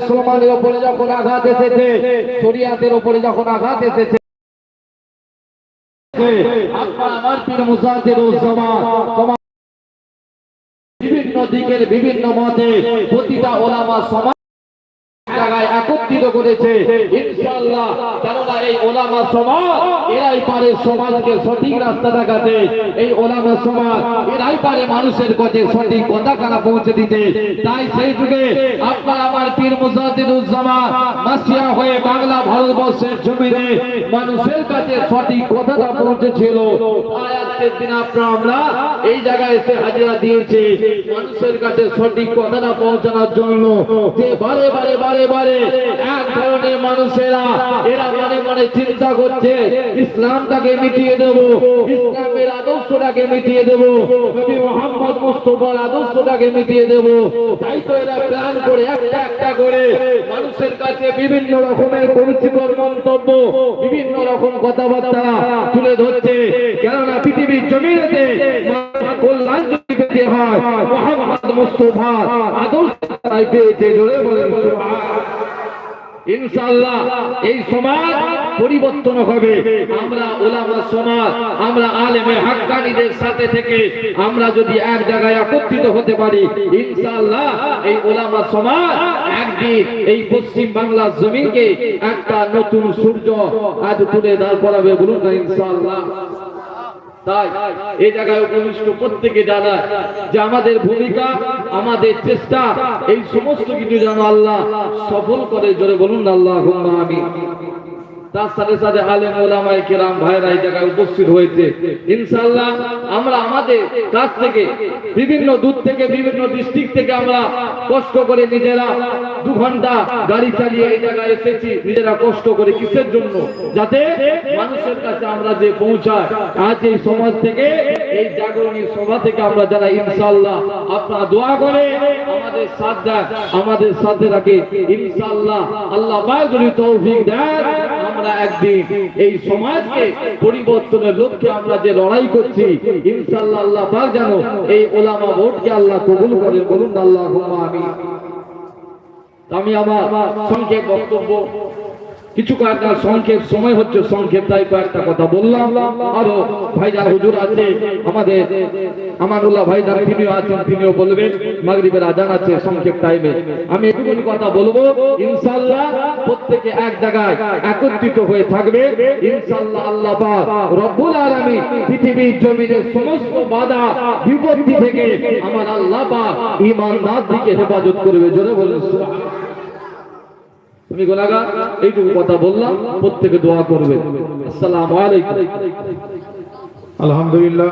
মুসলমানের ওপরে যখন আঘাত এসেছে, শরিয়াতের ওপরে যখন আঘাত এসেছে বিভিন্ন দিকের বিভিন্ন মতে প্রতিটা ওলামা সমাজ জায়গায় একত্রিত করেছে। ইনশাআল্লাহ, কেননা এই ওলামা সমাজ, এরাই পারে সমাজকে সঠিক রাস্তা দেখাতে। এই ওলামা সমাজ, এরাই পারে মানুষের কাছে সঠিক কথা কানা পৌঁছে দিতে। তাই সেই যুগে আপনার আমার পীর মুজাহিদুজ্জামান মাসিয়া হয়ে বাংলা ভারতবর্ষের জমিনে মানুষের কাছে সঠিক কথাটা পৌঁছেছিল। আজকের দিন আপনারা, আমরা এই জায়গায় এসে হাজিরা দিয়েছি মানুষের কাছে সঠিক কথাটা পৌঁছানোর জন্য। যে বারে বারে বারে বারে এক ধরনের মানুষেরা, এরা মনে মনে চিন্তা করছে, ইসলামটাকে মিটিয়ে দেব, ইসলামের আদর্শটাকে মিটিয়ে দেব মোহাম্মদ মুস্তফার আদর্শটাকে মিটিয়ে দেব। তাই তো এরা প্ল্যান করে, একটা একটা করে মানুষের কাছে বিভিন্ন রকমের পরিচিতর মন্তব্য, বিভিন্ন রকম কথাবার্তা তুলে ধরছে। কেননা পৃথিবীর জমিনেতে কল্যাণ যদি পেতে হয় মোহাম্মদ মুস্তফা আদর্শ পেয়েছে, জোরে বলে ইনশাআল্লাহ এই সমাজ পরিবর্তন হবে। আমরা ওলামা সমাজ, আমরা আলেমে হাক্কানিদের সাথে থেকে আমরা যদি এক জায়গায় একত্রিত হতে পারি, ইনশাআল্লাহ এই ওলামা সমাজ একদিন এই পশ্চিম বাংলার জমিনকে একটা নতুন সূর্য আজ তুলে দাঁড় করাবে বলুন না ইনশাআল্লাহ। তাই এই জায়গায় প্রত্যেকে জানায় যে আমাদের ভূমিকা, আমাদের চেষ্টা, এই সমস্ত কিছু যেন আল্লাহ সফল করে, জোরে বলুন আল্লাহ আমি তার সাথে সাথে আলেম ওলামাই কেরাম ভাইরা এই জায়গায় উপস্থিত হয়েছে। ইনশাআল্লাহ আমরা আমাদের কাছ থেকে, বিভিন্ন দূর থেকে, বিভিন্ন ডিস্ট্রিক্ট থেকে আমরা কষ্ট করে নিজেরা দু ঘণ্টা গাড়ি চালিয়ে এই জায়গায় এসেছি। নিজেরা কষ্ট করে কিসের জন্য? যাতে মানুষের কাছে আমরা যে পৌঁছায় আজ এই সমাজ থেকে, এই জাগরণী সভা থেকে আমরা যারা ইনশাআল্লাহ আপনারা দোয়া করে, আমাদের সাথ দেন আমাদের সাথে রাখে। ইনশাআল্লাহ আল্লাহ যদি তৌফিক দেন। আমরা একদিন এই সমাজকে পরিবর্তনের লক্ষ্যে আমরা যে লড়াই করছি, ইনশাআল্লাহ আল্লাহ পাক যেন এই ওলামা ভোটকে আল্লাহ কবুল করেন। বলুন আল্লাহ আমি আমি আমার সংক্ষেপ বক্তব্য কিছু কয়েকটা সংক্ষেপ, সময় হচ্ছে সংক্ষেপ, তাই কয়েকটা কথা বললাম। আরও ভাইজান হুজুর আছে, আমাদের আমানুল্লাহ ভাইজান তিনিও আছেন, তিনিও বলবেন, মাগরিবের আজান আছে, সংক্ষেপ টাইমে আমি একটুখানি কথা বলব, ইনশাআল্লাহ প্রত্যেকে এক জায়গায় একত্রিত হয়ে থাকবে। ইনশাআল্লাহ আল্লাহ পাক রব্বুল আলামিন পৃথিবীর জমিনের সমস্ত বাধা, বিপত্তি থেকে আমার আল্লাহ পাক ঈমানদার দিকে হেফাজত করবে, জোরে বলুন সুবহানাল্লাহ। আমি গোলাগা এইটুকু কথা বললাম প্রত্যেকে দোয়া করবে আসসালামু আলাইকুম। আলহামদুলিল্লাহ।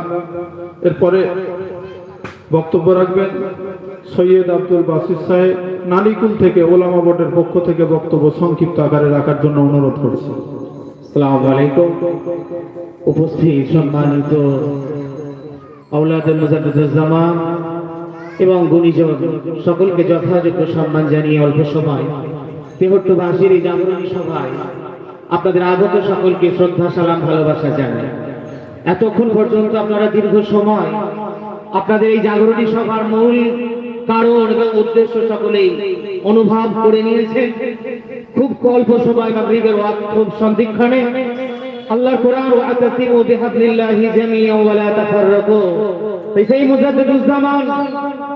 এরপরে বক্তব্য রাখবেন সৈয়দ আব্দুল বাসির সাহেব। নালিকুল থেকে ওলামা বোর্ডের পক্ষ থেকে বক্তব্য সংক্ষিপ্ত আকারে রাখার জন্য অনুরোধ করছি। আসসালামু আলাইকুম। উপস্থিত সম্মানিত আউলাদুল এবং গুণীজন সকলকে যথাযোগ্য সম্মান জানিয়ে অল্প সময় তেহট্টবাসীর এই জাগরণী সভায় আপনাদের আগত সকলকে শ্রদ্ধা, সালাম, ভালোবাসা জানাই। এতক্ষণ পর্যন্ত আপনারা দীর্ঘ সময় আপনাদের এই জাগরণী সভার মূল কারণ এবং উদ্দেশ্য সকলেই অনুভব করে নিয়েছেন। খুব অল্প সময় বা গ্রীবের খুব সন্ধিক্ষণে আল্লাহ কোরআন, ওয়াতাসিমু বিহাবলিল্লাহি জামিআন ওয়া লা তাফাররাকু। সেই মুজাদ্দিদুজ্জামান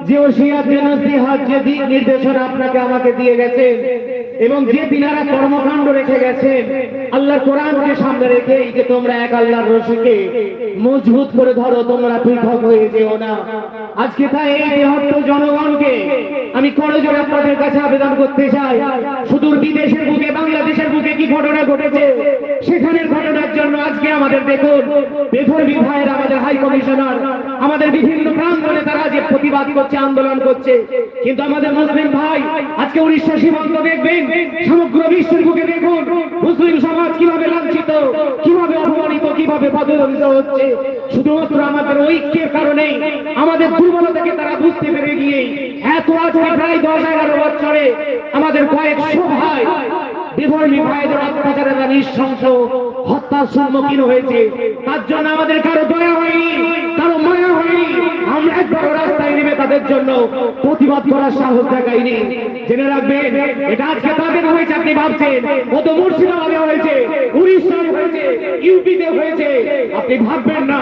যে ওসিয়াত, যে নসিহত, যে নির্দেশনা আপনাকে আমাকে দিয়ে গেছে এবং যে তিনারা কর্মকাণ্ড রেখে গেছেন, আল্লাহর কোরআনকে সামনে রেখে এই যে তোমরা এক আল্লাহর রসুকে মজবুত করে ধরো, তোমরা পৃথক হয়ে যেও না। আজকে তাই এই বৃহত্ত জনগণকে আমি করে জোরে আপনাদের কাছে আবেদন করতে চাই। সুদূর বিদেশের বুকে, বাংলাদেশের বুকে কি ঘটনা ঘটেছে? সেখানের ঘটনার জন্য আজকে আমাদের দেখুন বেফরবি ভাইয়ের আমাদের হাই কমিশনার, আমাদের বিভিন্ন প্রাঙ্গণে তারা যে প্রতিবাদ করছে, আন্দোলন করছে। কিন্তু আমাদের মুসলিম ভাই, আজকে উড়িষ্যা সীমান্ত দেখবেন, সমগ্র বিশ্বের বুকে দেখুন, মুসলিম সমাজ কীভাবে লাঞ্ছিত, কীভাবে অপমানিত, কীভাবে পদদলিত হচ্ছে। শুধুমাত্র আমাদের ঐক্যের কারণে, আমাদের দুর্বলতাকে তারা বুঝতে পেরে গিয়ে, এত আজকে প্রায় দশ এগারো বছরে আমাদের কয়েকশো ভাই বিধর্মী ভাইদের অত্যাচারে নিঃশংস। হত্যার সম্মুখীন হয়েছে। তার জন্য আমাদের কারও দয়া হয়নি, কারও মায়া হয়নি। আমরা একবার রাস্তায় নেমে তাদের জন্য প্রতিবাদ করার সাহস দেখাইনি। জেনে রাখবেন, এটা আজকে তাদের হয়েছে, আপনি ভাবছেন। ও তো মুর্শিদাবাদে হয়েছে, উড়িষ্যায় হয়েছে, ইউপিতে হয়েছে। আপনি ভাববেন না,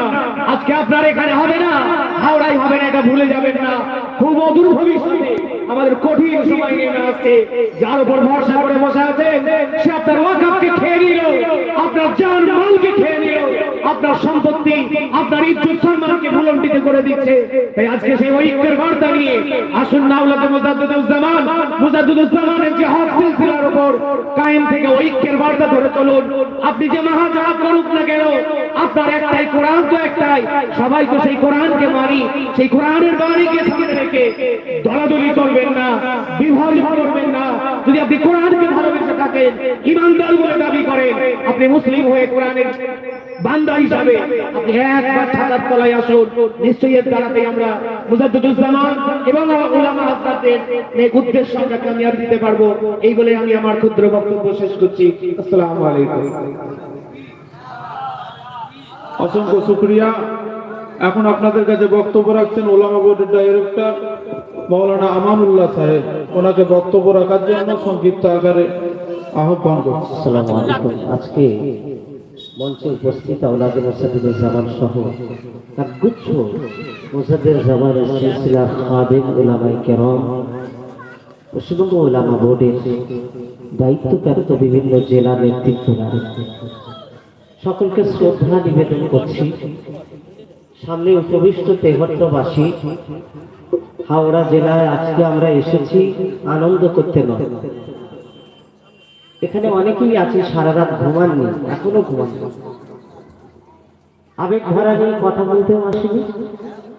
আজকে আপনার এখানে হবে না, হাওড়ায় হবে না, এটা ভুলে যাবেন না। খুব অদূর ভবিষ্যতে আমাদের কঠিন সময় নেমে আসছে। যার উপর ভরসা করে বসে আছেন, সে আপনার ওয়াকাপকে খেয়ে নিল। আপনার জান মালকে খেয়ে নিল। আপনার সম্পত্তি, আপনার ইজ্জত সম্মানকে ভুলন্ডিত করে দিচ্ছে। তাই আজকে সেই ঐক্যের বার্তা নিয়ে আসুন না আল্লাহ মুজাদ্দুদুজ্জামান। মুজাদ্দুদুজ্জামানের যে হক সিলসিলার উপর কায়েম থেকে ঐক্যের বার্তা ধরে চলুন। আপনি যে মহাজাহাব করুক না কেন, আপনার একটাই কোরআন তো একটাই সবাই তো সেই কোরআনকে মানি, সেই কোরআনের বাণীকে সামনে রেখে দলাদলি করবেন না বিভাজন করবেন না। যদি আপনি কোরআনকে ভালোবেসে থাকেন, ইমানদার বলে দাবি করেন, আপনি মুসলিম হয়ে কোরআনের বান্দা হিসাবে আপনি একবার তলায় আসুন। নিশ্চয়ই এর দ্বারাতেই আমরা এবং নেক উদ্দেশ্য আমরা কামিয়াব দিতে পারব। এই বলে আমি আমার ক্ষুদ্র বক্তব্য শেষ করছি। আসসালামু আলাইকুম। অসংখ্য শুক্রিয়া। এখন আপনাদের কাছে বক্তব্য রাখছেন ওলামা বোর্ডের ডাইরেক্টর মৌলানা আমানুল্লাহ সাহেব। ওনাকে বক্তব্য রাখার জন্য সংক্ষিপ্ত আকারে আহ্বান করছি। আজকে মঞ্চে উপস্থিত আওলাদে মোসাদ্দুর জামান সহ এক গুচ্ছ মোসাদ্দের জামানের সিলসিলা খাদেম ওলামাই কেরম, পশ্চিমবঙ্গ ওলামা বোর্ডের দায়িত্বপ্রাপ্ত বিভিন্ন জেলা নেতৃত্বরা। সকলকে শ্রদ্ধা নিবেদন করছি। সামনে উপবিষ্ট তেহট্টবাসী হাওড়া জেলায় আজকে আমরা এসেছি আনন্দ করতে নয়। এখানে অনেকেই আছে সারা রাত ঘুমাননি, এখনও ঘুমাননি। আবেগ ভরা নিয়ে কথা বলতেও আসেনি।